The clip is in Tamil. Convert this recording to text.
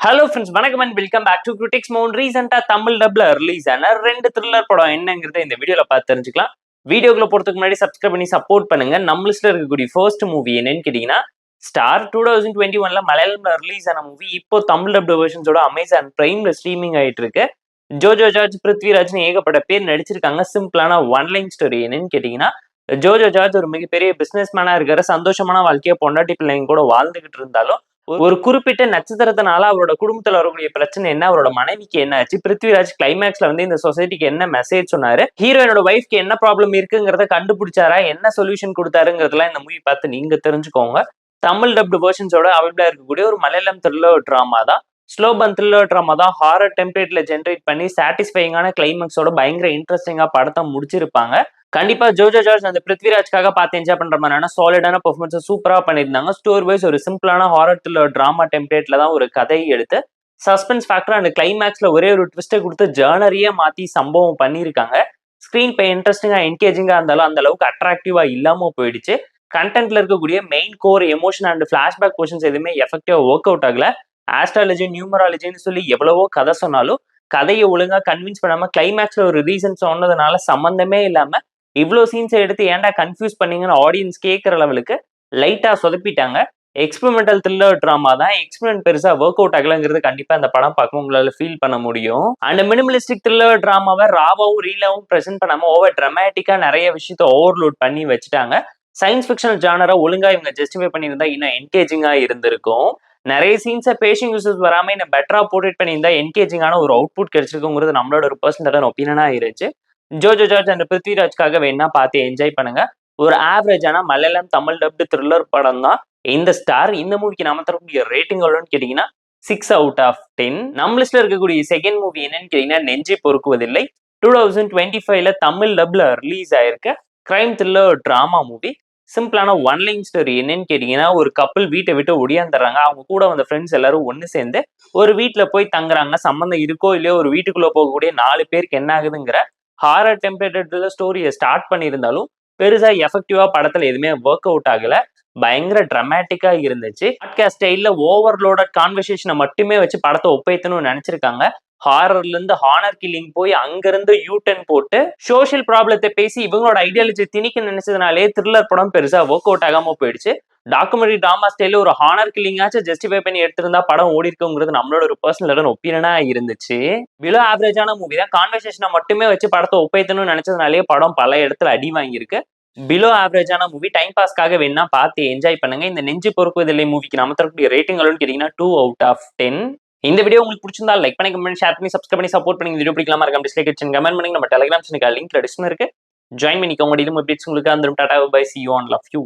ஹலோ ஃப்ரெண்ட்ஸ் வணக்கம் and welcome back to critics மோன் ரீசெண்டாக தமிழ் டப்ல ரிலீஸ் ஆன ரெண்டு த்ரில்லர் படம் என்னங்கிறத இந்த வீடியோல பார்த்து தெரிஞ்சுக்கலாம். வீடியோக்குள்ள போறதுக்கு முன்னாடி சப்ஸ்கிரைப் பண்ணி சப்போர்ட் பண்ணுங்க. நம்ம லிஸ்ட்ல இருக்கக்கூடிய ஃபர்ஸ்ட் மூவி என்னன்னு கேட்டீங்கன்னா ஸ்டார் டூ தௌசண்ட் டுவெண்ட்டி ஒன்ல மலையாளம்ல ரிலீஸ் ஆன மூவி இப்போ தமிழ் டப்டு வெர்ஷன்ஸோட அமேசான் பிரைம்ல ஸ்ட்ரீமிங் ஆயிட்டு இருக்கு. ஜோஜோ ஜார்ஜ் பிருத்விராஜ்னு ஏகப்பட்ட பேர் நடிச்சிருக்காங்க. சிம்பிளான ஒன் லைன் ஸ்டோரி என்னன்னு கேட்டீங்கன்னா ஜோஜோ ஜார்ஜ் ஒரு மிகப்பெரிய பிசினஸ் மேனா இருக்காரு சந்தோஷமான வாழ்க்கையை பொண்டாட்டி பிள்ளைங்க கூட வாழ்ந்துகிட்டு இருந்தாலும் ஒரு குறிப்பிட்ட நட்சத்திரத்தினால அவரோட குடும்பத்துல வரக்கூடிய பிரச்சனை என்ன? அவரோட மனைவிக்கு என்ன ஆச்சு? பிருத்விராஜ் கிளைமேக்ஸ்ல வந்து இந்த சொசைட்டிக்கு என்ன மெசேஜ் சொன்னாரு? ஹீரோயினோட ஒய்ஃப்க்கு என்ன ப்ராப்ளம் இருக்குங்கிறத கண்டுபிடிச்சாரா? என்ன சொல்யூஷன் கொடுத்தாருங்கிறதுலாம் இந்த மூவி பார்த்து நீங்க தெரிஞ்சுக்கோங்க. தமிழ் டப்டு வேர்ஷன்ஸோட அவைபிளா இருக்கக்கூடிய ஒரு மலையாளம் த்ரில்லர் ட்ராமா தான். ஸ்லோபன் த்ரில்லர் ட்ராமா தான். ஹாரர் டெம்ப்ளேட்ல ஜென்ரேட் பண்ணி சாட்டிஸ்ஃபைங்கான கிளைமேக்ஸோட பயங்கர இன்ட்ரெஸ்டிங்கா படத்தை முடிச்சிருப்பாங்க. கண்டிப்பா ஜோஜோ ஜார்ஜ் அந்த பிருத்விராஜ்காக பார்த்து என்ஜாய் பண்ற மாதிரியான சாலிடான பெர்ஃபார்மன்ஸ் சூப்பரா பண்ணியிருந்தாங்க. ஸ்டோர் வைஸ் ஒரு சிம்பிளான ஹாரர் த்ரில்லர் ட்ராமா டெம்ப்ளேட்ல தான் ஒரு கதையை எடுத்து சஸ்பென்ஸ் ஃபேக்டர் அண்ட் கிளைமேக்ஸ்ல ஒரே ஒரு ட்விஸ்ட்டை கொடுத்து ஜேர்னரியே மாத்தி சம்பவம் பண்ணியிருக்காங்க. ஸ்க்ரீன் பே இன்ட்ரெஸ்டிங்கா என்கேஜிங்கா இருந்தாலும் அந்த அளவுக்கு அட்ராக்டிவா இல்லாம போயிடுச்சு. கண்டென்ட்ல இருக்கக்கூடிய main core emotion and flashback questions எதுவுமே எஃபெக்டிவா ஒர்க் அவுட் ஆகல. ஆஸ்ட்ராலஜி நியூமராலஜின்னு சொல்லி எவ்வளவோ கதை சொன்னாலும் கதையை ஒழுங்கா கன்வின்ஸ் பண்ணாம கிளைமேக்ஸில் ஒரு ரீசன் சொன்னதுனால சம்மந்தமே இல்லாம இவ்வளோ சீன்ஸை எடுத்து ஏன்டா கன்ஃபியூஸ் பண்ணீங்கன்னு ஆடியன்ஸ் கேட்குற லெவலுக்கு லைட்டாக சொதப்பிட்டாங்க. எக்ஸ்பெரிமெண்டல் த்ரில்லர் ட்ராமா தான். எக்ஸ்பெரிமெண்ட் பெருசா ஒர்க் அவுட் ஆகலங்கிறது கண்டிப்பா அந்த படம் பார்க்கும் உங்களால ஃபீல் பண்ண முடியும். அண்ட் மினிமலிஸ்டிக் த்ரில்லர் ட்ராமாவை ராவாவும் ரீலாவும் ப்ரெசென்ட் பண்ணாம ஓவர் ட்ரமேட்டிக்கா நிறைய விஷயத்த ஓவர்லோட் பண்ணி வச்சுட்டாங்க. சயின்ஸ் ஃபிக்ஷனல் ஜானரை ஒழுங்கா இவங்க ஜஸ்டிஃபை பண்ணியிருந்தா இன்னும் என்கேஜிங்கா இருந்திருக்கும். நிறைய சீன்ஸை பேஷிங் யூசஸ் வராமல் இன்னும் பெட்டரா போர்ட்ரேட் பண்ணியிருந்தா என்கேஜிங்கான ஒரு அவுட்புட் கிடைச்சிருக்குங்கிறது நம்மளோட ஒரு பர்சனலான ஒப்பீனியனாக இருந்துச்சு. ஜோஜோ ஜார்ஜ் அண்ட் பிருத்விராஜ்காக வேணா பார்த்து என்ஜாய் பண்ணுங்க. ஒரு ஆவரேஜான மலையாளம் தமிழ் டப்டு த்ரில்லர் படம் தான். இந்த ஸ்டார் இந்த மூவிக்கு நாம தரக்கூடிய ரேட்டிங் எவ்வளோன்னு கேட்டீங்கன்னா சிக்ஸ் அவுட் ஆஃப் டென் நம்ம லிஸ்ட்ல இருக்கக்கூடிய செகண்ட் மூவி என்னன்னு கேட்டீங்கன்னா நெஞ்சை பொறுக்குவதில்லை. டூ தௌசண்ட் டுவெண்ட்டி ஃபைவ்ல தமிழ் டப்ல ரிலீஸ் ஆயிருக்க. கிரைம் த்ரில்லர் டிராமா மூவி சிம்பிளான ஒன் லைன் ஸ்டோரி என்னன்னு கேட்டீங்கன்னா ஒரு கப்பல் வீட்டை விட்டு ஒடியாந்துடுறாங்க. அவங்க கூட வந்த ஃப்ரெண்ட்ஸ் எல்லாரும் ஒன்று சேர்ந்து ஒரு வீட்டில் போய் தங்குறாங்க. சம்மந்தம் இருக்கோ இல்லையோ ஒரு வீட்டுக்குள்ளே போகக்கூடிய நாலு பேருக்கு என்ன ஆகுதுங்கிற ஹாரர் டெம்பரேட்டர்ல ஸ்டோரியை ஸ்டார்ட் பண்ணியிருந்தாலும் பெருசா எஃபெக்டிவா படத்துல எதுவுமே ஒர்க் அவுட் ஆகல. பயங்கர ட்ரமேட்டிக்கா இருந்துச்சு. பாட்காஸ்ட் ஸ்டைல்ல ஓவர்லோடட் கான்வர்சேஷனை மட்டுமே வச்சு படத்தை ஒப்பைத்தணும்னு நினைச்சிருக்காங்க. ஹாரர்ல இருந்து ஹானர் கில்லிங் போய் அங்கிருந்து யூட்டன் போட்டு சோஷியல் ப்ராப்ளத்தை பேசி இவங்களோட ஐடியாலஜி திணிக்க நினைச்சதுனாலே த்ரில்லர் படம் பெருசா ஒர்க் அவுட் ஆகாம போயிடுச்சு. டாக்குமெண்ட்ரி ட்ராமா ஸ்டைல ஒரு ஹானர் கில்லிங்காச்சும் ஜஸ்டிஃபை பண்ணி எடுத்திருந்தா படம் ஓடி இருக்குங்கிறது நம்மளோட ஒரு பர்சனல் ஒப்பீனியனா இருந்துச்சு. பிலோ ஆவரேஜான மூவி தான். கான்வர்சேஷனை மட்டுமே வச்சு படத்தை ஒப்பைத்தணும்னு நினைச்சதுனாலே படம் பல இடத்துல அடி வாங்கியிருக்கு. பிலோ ஆவரேஜான மூவி டைம் பாஸ்க்காக வேணா பார்த்து என்ஜாய் பண்ணுங்க. இந்த நெஞ்சு பொறுக்குவதில்லை மூவிக்கு நம்ம தரக்கூடிய ரேட்டிங் அளவுன்னு கேட்டீங்கன்னா டூ அவுட் ஆஃப் டென் இந்த வீடியோ உங்களுக்கு பிடிச்சிருந்தா லைக் பண்ணி கமெண்ட் ஷேர் பண்ணி சப்ஸ்கிரைப் பண்ணி சப்போர்ட் பண்ணி வீடியோ பிடிக்கலாமா? இருக்கும் டிஸ்லைக் கமெண்ட் பண்ணி நம்ம டெலிகிராம் சேனல் லிங்க் டிஸ்கிரிப்ஷன் இருக்கு. ஜாயின் பண்ணிக்கோங்க. டெய்லியும் உங்களுக்கு அந்த tata bye see you on love you